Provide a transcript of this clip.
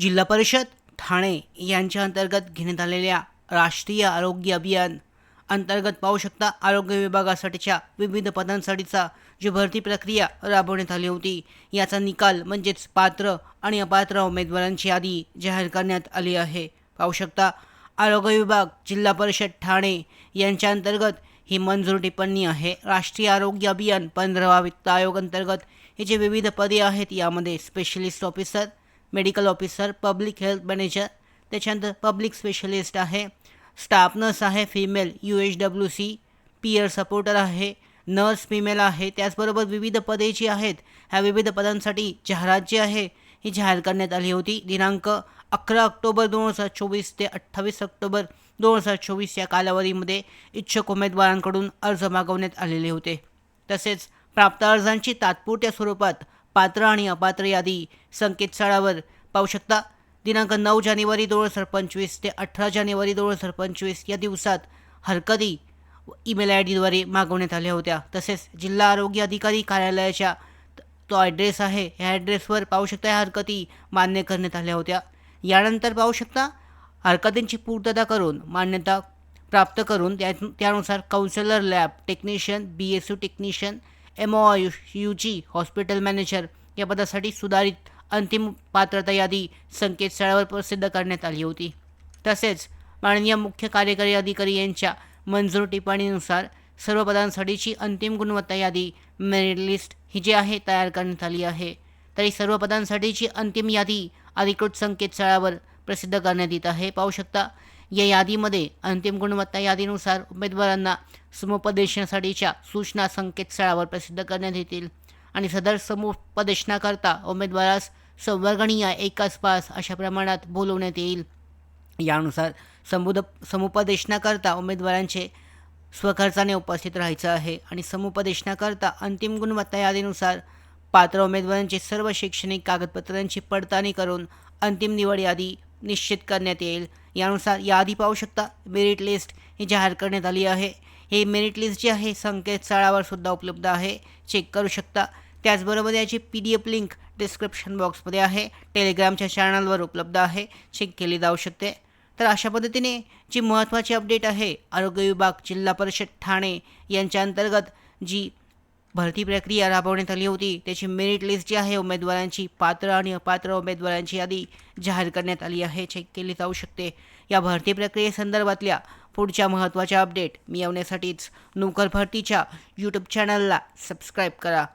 जिल्हा परिषद ठाणे यांच्या अंतर्गत घेण्यात आलेल्या राष्ट्रीय आरोग्य अभियान अंतर्गत पाहू शकता आरोग्य विभागासाठीच्या विविध पदांसाठीचा जी भरती प्रक्रिया राबवण्यात आली होती. याचा निकाल म्हणजेच पात्र आणि अपात्र उमेदवारांची यादी जाहीर करण्यात आली आहे. पाहू शकता आरोग्य विभाग जिल्हा परिषद ठाणे यांच्या अंतर्गत ही मंजूर टिप्पणी आहे. राष्ट्रीय आरोग्य अभियान पंधरावा वित्त आयोग अंतर्गत हे जे विविध पदे आहेत यामध्ये specialist officer medical officer public health manager त्याच्यानंतर पब्लिक स्पेशलिस्ट आहे स्टाफ नर्स आहे female U H W C peer supporter आहे नर्स फिमेल आहे त्याचबरोबर विविध पदे जी आहेत ह्या विविध पदांसाठी जाहिरात जी आहे ही जाहीर करण्यात आली होती. दिनांक अकरा ऑक्टोबर दोन हजार चोवीस ते अठ्ठावीस ऑक्टोबर दोन हजार चोवीस या कालावधीमध्ये इच्छुक उमेदवारांकडून अर्ज मागवण्यात आलेले होते. तसेच प्राप्त अर्जांची तात्पुरत्या स्वरूपात पात्र आणि अपात्र यादी संकेतस्थळावर. पाहू शकता दिनांक नऊ जानेवारी दोन हजार पंचवीस ते अठरा जानेवारी दोन हजार पंचवीस या दिवसात हरकती ईमेल आय डीद्वारे मागवण्यात आल्या होत्या. तसेच जिल्हा आरोग्य अधिकारी कार्यालयाच्या तो ॲड्रेस आहे ह्या ॲड्रेसवर पाहू शकता ह्या हरकती मान्य करण्यात आल्या होत्या. यानंतर पाहू शकता हरकतींची पूर्तता करून मान्यता प्राप्त करून त्या त्यानुसार counsellor lab technician B S U technician M O U U G hospital manager या पदासाठी सुधारित अंतिम पात्रता यादी संकेतस्थळावर प्रसिद्ध करण्यात आली होती. तसेच माननीय मुख्य कार्यकारी अधिकारी यांच्या मंजूर टिप्पणीनुसार सर्व पदांसाठीची अंतिम गुणवत्ता यादी मेरिट लिस्ट ही जी आहे तयार करण्यात आली आहे. तरी सर्व पदांसाठीची अंतिम यादी अधिकृत संकेतस्थळावर प्रसिद्ध करण्यात येत आहे. पाहू शकता या यादीमध्ये अंतिम गुणवत्ता यादीनुसार उमेदवारांना समुपदेशनासाठीच्या सूचना संकेतस्थळावर प्रसिद्ध करण्यात येतील. आणि सदर समुपदेशनाकरता उमेदवारास संवर्गणीय एकाच पास अशा प्रमाणात बोलवण्यात येईल. यानुसार समुद समुपदेशनाकरता उमेदवारांचे स्वखर्चाने उपस्थित राहायचं आहे आणि समुपदेशनाकरता अंतिम गुणवत्ता यादीनुसार पात्र उमेदवारांची सर्व शैक्षणिक कागदपत्रांची पडताळणी करून अंतिम निवड यादी निश्चित करण्यात येईल. यानुसार यादी पाहू शकता. मेरिट लिस्ट ही जाहीर करण्यात आली आहे. हे मेरिट लिस्ट जी आहे संकेतस्थळावर सुद्धा उपलब्ध आहे. चेक करू शकता. त्याचबरोबर याची P D F link description बॉक्समध्ये आहे. टेलिग्रामच्या चॅनलवर उपलब्ध आहे. चेक केली जाऊ शकते. तर अशा पद्धतीने जी महत्त्वाची अपडेट आहे आरोग्य विभाग जिल्हा परिषद ठाणे यांच्या अंतर्गत जी भरती प्रक्रिया राबवण्यात आली होती. त्याची मेरिट लिस्ट जी आहे उमेदवारांची पात्र आणि अपात्र उमेदवारांची यादी जाहीर करण्यात आली आहे. चेक केली जाऊ शकते. या भरती प्रक्रियेसंदर्भातल्या पुढच्या महत्त्वाच्या अपडेट मिळवण्यासाठीच नोकर भरतीच्या यूट्यूब चॅनलला सबस्क्राईब करा.